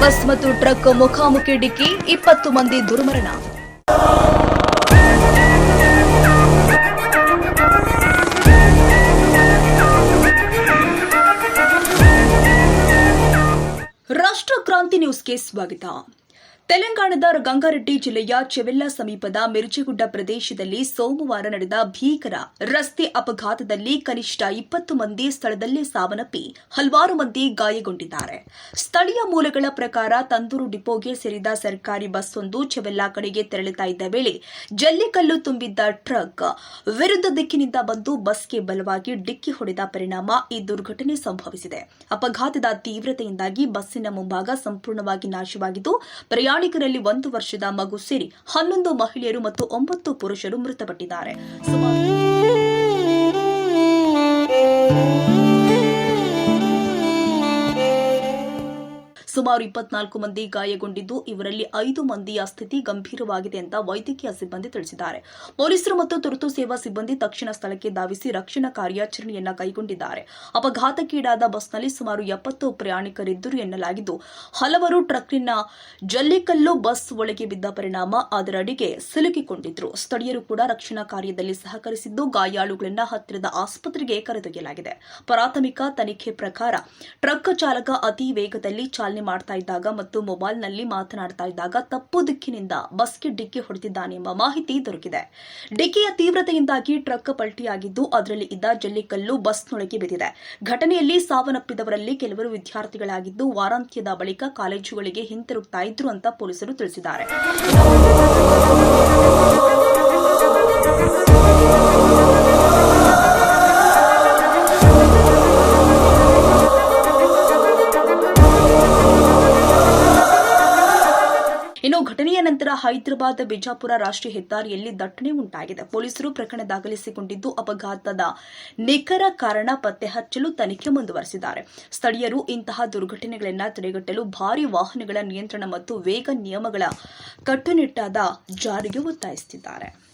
Bus ಮತ್ತು truck ಮುಖಾಮುಖಿ ಡಿಕ್ಕಿ ಇಪ್ಪತ್ತು ಮಂದಿ ದುರ್ಮರಣ. ರಾಷ್ಟ್ರ ಕ್ರಾಂತಿ ನ್ಯೂಸ್ಗೆ ಸ್ವಾಗತ. ತೆಲಂಗಾಣದ ಗಂಗಾರೆಡ್ಡಿ ಜಿಲ್ಲೆಯ ಚೆವೆಲ್ಲಾ ಸಮೀಪದ ಮಿರ್ಜಿಗುಡ್ಡ ಪ್ರದೇಶದಲ್ಲಿ ಸೋಮವಾರ ನಡೆದ ಭೀಕರ ರಸ್ತೆ ಅಪಘಾತದಲ್ಲಿ ಕನಿಷ್ಠ ಇಪ್ಪತ್ತು ಮಂದಿ ಸ್ಥಳದಲ್ಲೇ ಸಾವನ್ನಪ್ಪಿ ಹಲವಾರು ಮಂದಿ ಗಾಯಗೊಂಡಿದ್ದಾರೆ. ಸ್ಥಳೀಯ ಮೂಲಗಳ ಪ್ರಕಾರ ತಂದೂರು ಡಿಪೋಗೆ ಸೇರಿದ ಸರ್ಕಾರಿ ಬಸ್ ಒಂದು ಚೆವೆಲ್ಲ ಕಡೆಗೆ ತೆರಳುತ್ತಾ ಇದ್ದ ವೇಳೆ ಜಲ್ಲಿಕಲ್ಲು ತುಂಬಿದ್ದ ಟ್ರಕ್ ವಿರುದ್ಧ ದಿಕ್ಕಿನಿಂದ ಬಂದು ಬಸ್ಗೆ ಬಲವಾಗಿ ಡಿಕ್ಕಿ ಹೊಡೆದ ಪರಿಣಾಮ ಈ ದುರ್ಘಟನೆ ಸಂಭವಿಸಿದೆ. ಅಪಘಾತದ ತೀವ್ರತೆಯಿಂದಾಗಿ ಬಸ್ಸಿನ ಮುಂಭಾಗ ಸಂಪೂರ್ಣವಾಗಿ ನಾಶವಾಗಿದ್ದು ಪ್ರಯಾಣಿಕರಲ್ಲಿ ಒಂದು ವರ್ಷದ ಮಗು ಸೇರಿ ಹನ್ನೊಂದು ಮಹಿಳೆಯರು ಮತ್ತು ಒಂಬತ್ತು ಪುರುಷರು ಮೃತಪಟ್ಟಿದ್ದಾರೆ. ಸುಮಾರು ಇಪ್ಪತ್ನಾಲ್ಕು ಮಂದಿ ಗಾಯಗೊಂಡಿದ್ದು, ಇವರಲ್ಲಿ ಐದು ಮಂದಿಯ ಸ್ಥಿತಿ ಗಂಭೀರವಾಗಿದೆ ಅಂತ ವೈದ್ಯಕೀಯ ಸಿಬ್ಬಂದಿ ತಿಳಿಸಿದ್ದಾರೆ. ಪೊಲೀಸರು ಮತ್ತು ತುರ್ತು ಸೇವಾ ಸಿಬ್ಬಂದಿ ತಕ್ಷಣ ಸ್ಥಳಕ್ಕೆ ಧಾವಿಸಿ ರಕ್ಷಣಾ ಕಾರ್ಯಾಚರಣೆಯನ್ನ ಕೈಗೊಂಡಿದ್ದಾರೆ. ಅಪಘಾತಕ್ಕೀಡಾದ ಬಸ್ನಲ್ಲಿ ಸುಮಾರು ಎಪ್ಪತ್ತು ಪ್ರಯಾಣಿಕರಿದ್ದರು ಎನ್ನಲಾಗಿದ್ದು, ಹಲವರು ಟ್ರಕ್ನ ಜಲ್ಲಿಕಲ್ಲು ಬಸ್ ಒಳಗೆ ಬಿದ್ದ ಪರಿಣಾಮ ಅದರಡಿಗೆ ಸಿಲುಕಿಕೊಂಡಿದ್ರು. ಸ್ಥಳೀಯರು ಕೂಡ ರಕ್ಷಣಾ ಕಾರ್ಯದಲ್ಲಿ ಸಹಕರಿಸಿದ್ದು, ಗಾಯಾಳುಗಳನ್ನ ಹತ್ತಿರದ ಆಸ್ಪತ್ರೆಗೆ ಕರೆದೊಯ್ಯಲಾಗಿದೆ. ಪ್ರಾಥಮಿಕ ತನಿಖೆ ಪ್ರಕಾರ, ಟ್ರಕ್ ಚಾಲಕ ಅತಿ ವೇಗದಲ್ಲಿ ಚಾಲನೆ ಮಾಡ್ತಾ ಇದ್ದಾಗ ಮತ್ತು ಮೊಬೈಲ್ನಲ್ಲಿ ಮಾತನಾಡ್ತಾ ಇದ್ದಾಗ ತಪ್ಪು ದಿಕ್ಕಿನಿಂದ ಬಸ್ಗೆ ಡಿಕ್ಕಿ ಹೊಡೆದಿದ್ದಾನೆ ಎಂಬ ಮಾಹಿತಿ ದೊರಕಿದೆ. ಡಿಕ್ಕಿಯ ತೀವ್ರತೆಯಿಂದಾಗಿ ಟ್ರಕ್ ಪಲ್ಟಿಯಾಗಿದ್ದು, ಅದರಲ್ಲಿ ಇದ್ದ ಜಲ್ಲಿಕಲ್ಲು ಬಸ್ನೊಳಗೆ ಬಿದ್ದಿದೆ. ಘಟನೆಯಲ್ಲಿ ಸಾವನ್ನಪ್ಪಿದವರಲ್ಲಿ ಕೆಲವರು ವಿದ್ಯಾರ್ಥಿಗಳಾಗಿದ್ದು, ವಾರಾಂತ್ಯದ ಬಳಿಕ ಕಾಲೇಜುಗಳಿಗೆ ಹಿಂತಿರುಗ್ತಾ ಇದ್ರು ಅಂತ ಪೊಲೀಸರು ತಿಳಿಸಿದ್ದಾರೆ. ಘಟನೆಯ ನಂತರ ಹೈದರಾಬಾದ್, ಬಿಜಾಪುರ ರಾಷ್ಟ್ರೀಯ ಹೆದ್ದಾರಿಯಲ್ಲಿ ದಟ್ಟಣೆ ಉಂಟಾಗಿದೆ. ಪೊಲೀಸರು ಪ್ರಕರಣ ದಾಖಲಿಸಿಕೊಂಡಿದ್ದು ಅಪಘಾತದ ನಿಖರ ಕಾರಣ ಪತ್ತೆ ಹಚ್ಚಲು ತನಿಖೆ ಮುಂದುವರೆಸಿದ್ದಾರೆ. ಸ್ಥಳೀಯರು ಇಂತಹ ದುರ್ಘಟನೆಗಳನ್ನು ತಡೆಗಟ್ಟಲು ಭಾರಿ ವಾಹನಗಳ ನಿಯಂತ್ರಣ ಮತ್ತು ವೇಗ ನಿಯಮಗಳ ಕಟ್ಟುನಿಟ್ಟಾದ ಜಾರಿಗೆ ಒತ್ತಾಯಿಸುತ್ತಿದ್ದಾರೆ.